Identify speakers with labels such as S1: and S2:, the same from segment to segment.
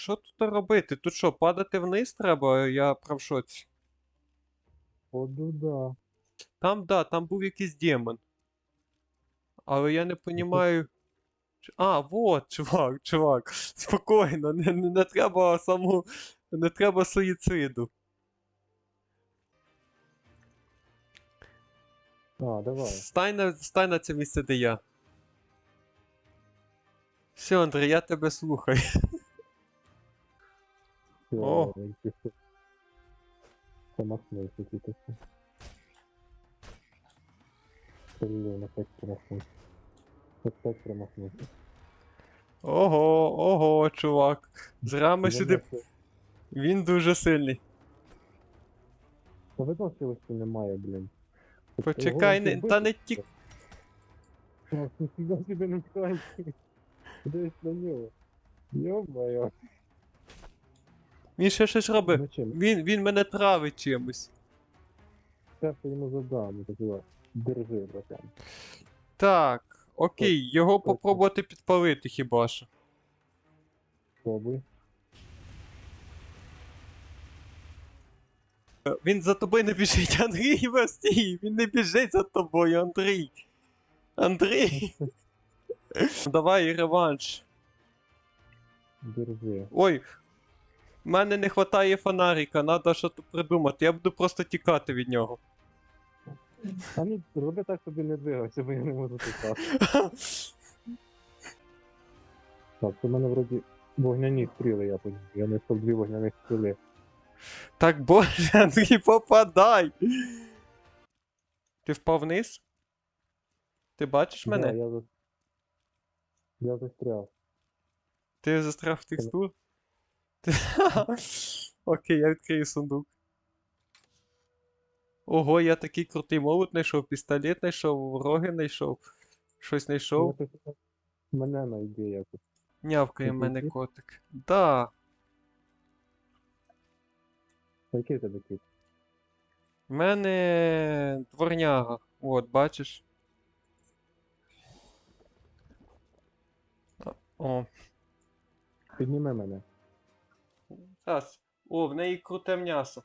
S1: Що тут робити? Тут що, падати вниз треба? Я прав шоці.
S2: Поду да.
S1: Там, да, там був якийсь демон. Але я не понімаю. А, вот, чувак, чувак. Спокійно, не, не, не треба саму. Не треба суїциду.
S2: А, давай.
S1: Стань на, стань на це місце, де я. Все, Андрій, я тебе слухаю. О.
S2: Промахнулся тільки що. Блін, опять промахнувся. Опять промахнувся.
S1: Ого, ого, чувак. Зря ми
S2: Я
S1: сюди. Він дуже сильний.
S2: Та виносливості немає, блін.
S1: Почекай, не, та не тік.
S2: Ніфіга собі не вкай. Дивись на нього. Йо-моє.
S1: Він ще щось робить.
S2: Ну?
S1: Він, він мене травить чимось.
S2: Зараз я йому задам. Так. Держи, братан.
S1: Так, окей, його попробувати підпалити хіба що.
S2: Пробуй.
S1: Е, Він за тобою не біжить, Андрій, стій, він не біжить за тобою, Андрій. Андрій. Давай реванш.
S2: Держи.
S1: Ой, в мене не вистачає фонарика, треба щось придумати. Я буду просто тікати від нього.
S2: А ну, роби так, щоб він не двигався, бо я не можу тікати. Так, у мене вроді вогняні стріли, я подію. Я несав дві вогняних стріли.
S1: Так боже, Андрій, попадай! Ти впав вниз? Ти бачиш
S2: Да,
S1: мене?
S2: я, за... я застряв.
S1: Ти застряг в текстур? Окей, я відкрию сундук. Ого, я такий крутий молот знайшов, пістолет знайшов, роги знайшов, щось знайшов.
S2: Тут- Мене найде якось.
S1: Нявкає мене котик. Да.
S2: Який тебе кіт?
S1: В мене дворняга. От, бачиш? О.
S2: Підніми мене.
S1: Зараз. О, в неї круте м'ясо.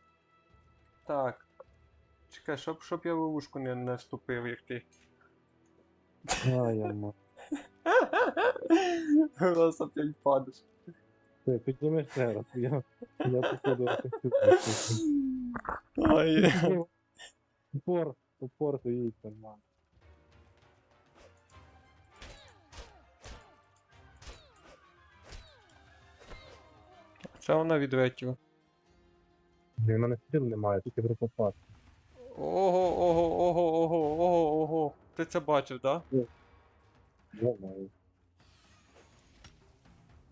S1: Так. Чекай, щоб, щоб я в ловушку не, вступив, як ти.
S2: А, я ма.
S1: Раз опять падаєш.
S2: Ти підніми ще раз. Я, я походу.
S1: Ай.
S2: Упор, упор стоїть нормально.
S1: Це вона відветіла.
S2: Блін, У мене стріл немає, тільки в рукопад.
S1: Ого, ого, ого, ого, ого, ого. Ти це бачив, да?
S2: Я маю.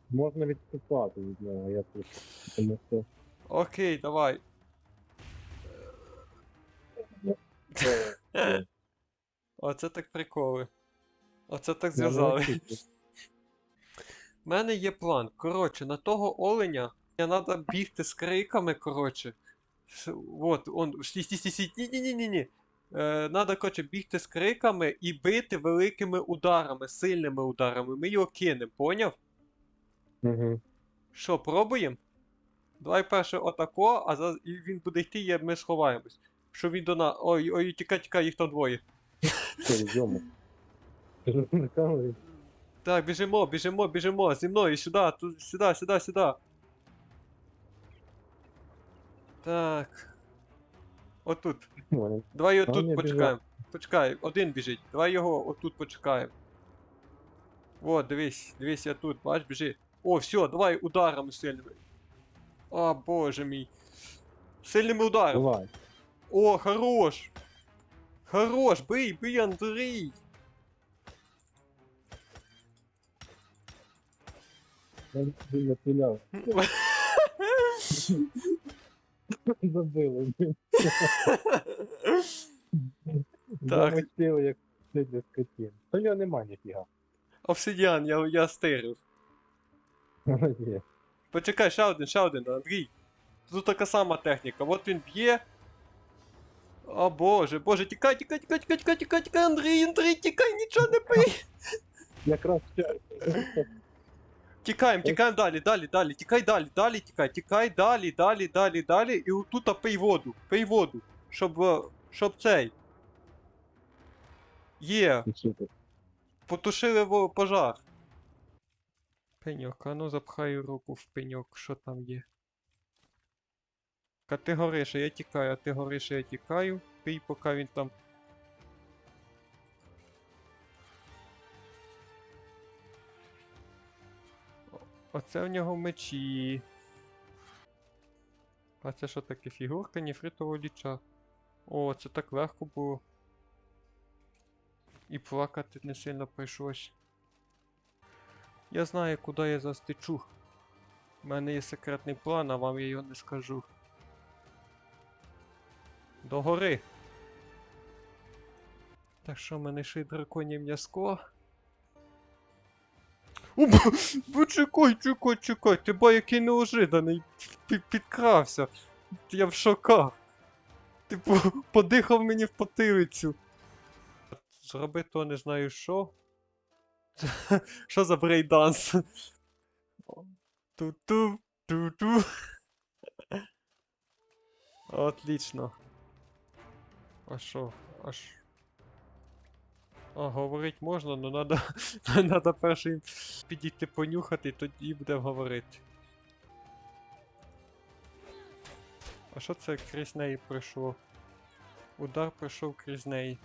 S2: Можна відступати від нього, я тут. Тому що
S1: Окей, давай. Оце так приколи. Оце так зв'язали. У мене є план. Коротше, на того оленя мені треба бігти з криками, коротше. Вот, он. Стій, стій, стій, стій. Ні, ні, ні, ні, ні. Е, надо, коротше, бігти з криками і бити великими ударами, сильними ударами. Ми його кинемо, поняв?
S2: Угу.
S1: Що, пробуємо? Давай перше отако, а за... і він буде йти, і ми сховаємось. Що він до нас. Ой, ой, тікай, тікай, їх там двоє.
S2: Камері.
S1: Так, біжимо, біжимо, біжимо, зі мною сюди, тут, сюди, сюди, сюди. Так. Отут. Давай його тут почекаємо. Почекай, один біжить. Давай його отут почекаємо. О, дивись, дивись, я тут, бач, біжи. О, все, давай ударами сильними. О, боже мій. Сильними ударами.
S2: Давай.
S1: О, хорош! Хорош, бий, бий, Андрій!
S2: Я напіляв. Забили.
S1: Так.
S2: Замочили, як сидя скотін. Та його нема ніфіга.
S1: Обсидіан, я, я стирив.
S2: Є.
S1: Почекай, ще один, ще один, Андрій. Тут така сама техніка. От він б'є. О боже, боже, тікай, тікай, тікай, тікай, тікай, тікай, тікай, Андрій, Андрій, тікай, нічого не пий.
S2: Якраз.
S1: Тікаємо, тікаємо далі, далі, далі, тікай далі, далі, тікай, тікай далі, далі, далі, далі, і отут пий воду, пий воду, щоб, е, щоб цей. Є, потушили во- пожар. Пеньок, а ну запхаю руку в пеньок, що там є. Категорично, я тікаю, а ти гориш, я тікаю. Пий, поки він там. Оце в нього мечі. А це що таке? Фігурка ніфритового ліча. О, це так легко було. І плакати не сильно прийшлось. Я знаю, куди я застичу. У мене є секретний план, а вам я його не скажу. До гори. Так що в мене ще й м'язко. Чекай, чекай, чекай, ти ба який неожиданий підкрався. Я в шоках. Ти подихав мені в потилицю. Зроби то не знаю що. Що за брейданс? Ту-ту, ту-ту. Отлично. А що? Аж. А, говорить можна, але надо, надо першим підійти понюхати, тоді буде говорити. А що це крізь неї пройшло? Удар пройшов крізь неї.